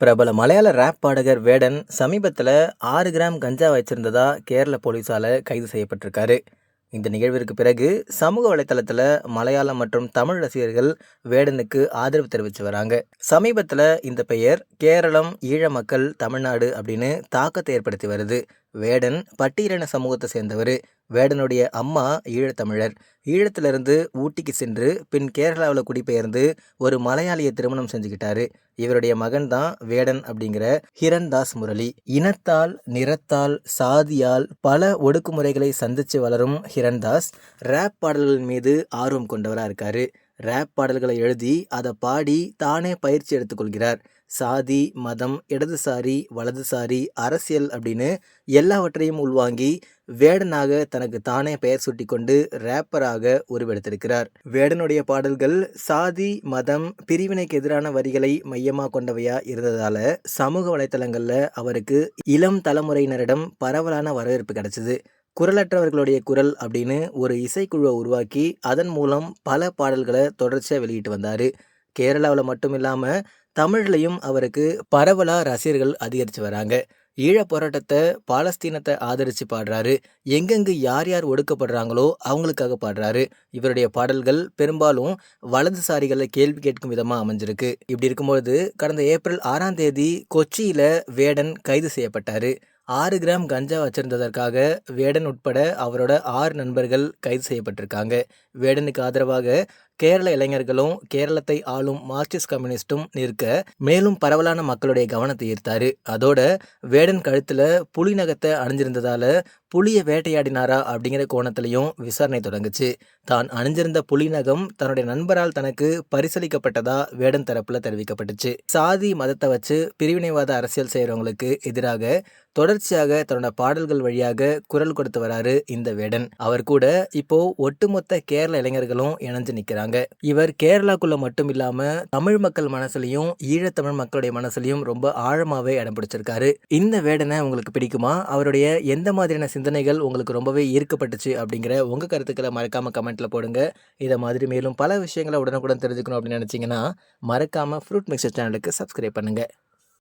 பிரபல மலையாள ரேப் பாடகர் வேடன் சமீபத்தில் ஆறு கிராம் கஞ்சா வச்சிருந்ததா கேரள போலீஸால் கைது செய்யப்பட்டிருக்காரு. இந்த நிகழ்விற்கு பிறகு சமூக வலைத்தளத்தில் மலையாளம் மற்றும் தமிழ் ரசிகர்கள் வேடனுக்கு ஆதரவு தெரிவித்து வராங்க. சமீபத்தில் இந்த பெயர் கேரளம் ஈழ மக்கள் தமிழ்நாடு அப்படின்னு தாக்கத்தை ஏற்படுத்தி வருது. வேடன் பட்டியலின சமூகத்தை சேர்ந்தவர். வேடனுடைய அம்மா ஈழத்தமிழர். ஈழத்திலிருந்து ஊட்டிக்கு சென்று பின் கேரளாவில் குடிபெயர்ந்து ஒரு மலையாளியை திருமணம் செஞ்சுக்கிட்டாரு. இவருடைய மகன் தான் வேடன் அப்படிங்கிற ஹிரண்தாஸ் முரளி. இனத்தால் நிறத்தால் சாதியால் பல ஒடுக்குமுறைகளை சந்தித்து வளரும் ஹிரண்தாஸ் ரேப் பாடல்கள் மீது ஆர்வம் கொண்டவராக இருக்காரு. ரேப் பாடல்களை எழுதி அதை பாடி தானே பயிற்சி எடுத்துக்கொள்கிறார் சாதி மதம் இடதுசாரி வலதுசாரி அரசியல் அப்படின்னு எல்லாவற்றையும் உள்வாங்கி வேடனாக தனக்கு தானே பெயர் சூட்டிக்கொண்டு ரேப்பராக உருவெடுத்திருக்கிறார். வேடனுடைய பாடல்கள் சாதி மதம் பிரிவினைக்கு எதிரான வரிகளை மையமாக கொண்டவையா இருந்ததால சமூக வலைத்தளங்களில் அவருக்கு இளம் தலைமுறையினரிடம் பரவலான வரவேற்பு கிடைச்சிது. குரலற்றவர்களுடைய குரல் அப்படின்னு ஒரு இசைக்குழுவை உருவாக்கி அதன் மூலம் பல பாடல்களை தொடர்ச்சியாக வெளியிட்டு வந்தார். கேரளாவில் மட்டும் இல்லாமல் தமிழ்லையும் அவருக்கு பரவலாக ரசிகர்கள் அதிகரித்து வராங்க. ஈழப் போராட்டத்தை பாலஸ்தீனத்தை ஆதரித்து பாடுறாரு. எங்கெங்கு யார் யார் ஒடுக்கப்படுறாங்களோ அவங்களுக்காக பாடுறாரு. இவருடைய பாடல்கள் பெரும்பாலும் வலதுசாரிகளை கேள்வி கேட்கும் விதமாக அமைஞ்சிருக்கு. இப்படி இருக்கும்பொழுது கடந்த ஏப்ரல் ஆறாம் தேதி கொச்சியில் வேடன் கைது செய்யப்பட்டார். ஆறு கிராம் கஞ்சா வச்சிருந்ததற்காக வேடன் உட்பட அவரோட ஆறு நண்பர்கள் கைது செய்யப்பட்டிருக்காங்க. வேடனுக்கு ஆதரவாக கேரள இளைஞர்களும் கேரளத்தை ஆளும் மார்க்சிஸ்ட் கம்யூனிஸ்டும் நிற்க மேலும் பரவலான மக்களுடைய கவனத்தை ஈர்த்தாரு. அதோட வேடன் கழுத்துல புலி நகத்தை அணிஞ்சிருந்ததால புலியை வேட்டையாடினாரா அப்படிங்கிற கோணத்திலையும் விசாரணை தொடங்குச்சு. தான் அணிஞ்சிருந்த புலி நகம் தன்னுடைய நண்பரால் தனக்கு பரிசளிக்கப்பட்டதா வேடன் தரப்புல தெரிவிக்கப்பட்டுச்சு. சாதி மதத்தை வச்சு பிரிவினைவாத அரசியல் செய்யறவங்களுக்கு எதிராக தொடர்ச்சியாக தன்னோட பாடல்கள் வழியாக குரல் கொடுத்து வராரு இந்த வேடன். அவர் கூட இப்போ ஒட்டுமொத்த கேரள இளைஞர்களும் இணைஞ்சு நிற்கிறார் நிற்கிறாங்க இவர் கேரளாக்குள்ள மட்டும் இல்லாம தமிழ் மக்கள் மனசுலையும் ஈழத்தமிழ் மக்களுடைய மனசுலையும் ரொம்ப ஆழமாவே இடம் பிடிச்சிருக்காரு. இந்த வேடனை உங்களுக்கு பிடிக்குமா? அவருடைய எந்த மாதிரியான சிந்தனைகள் உங்களுக்கு ரொம்பவே ஈர்க்கப்பட்டுச்சு அப்படிங்கிற உங்க கருத்துக்களை மறக்காம கமெண்ட்ல போடுங்க. இதை மாதிரி மேலும் பல விஷயங்களை உடனுக்குடன் தெரிஞ்சுக்கணும் அப்படின்னு நினைச்சீங்கன்னா மறக்காம ஃப்ரூட் மிக்சர் சேனலுக்கு சப்ஸ்கிரைப் பண்ணுங்க.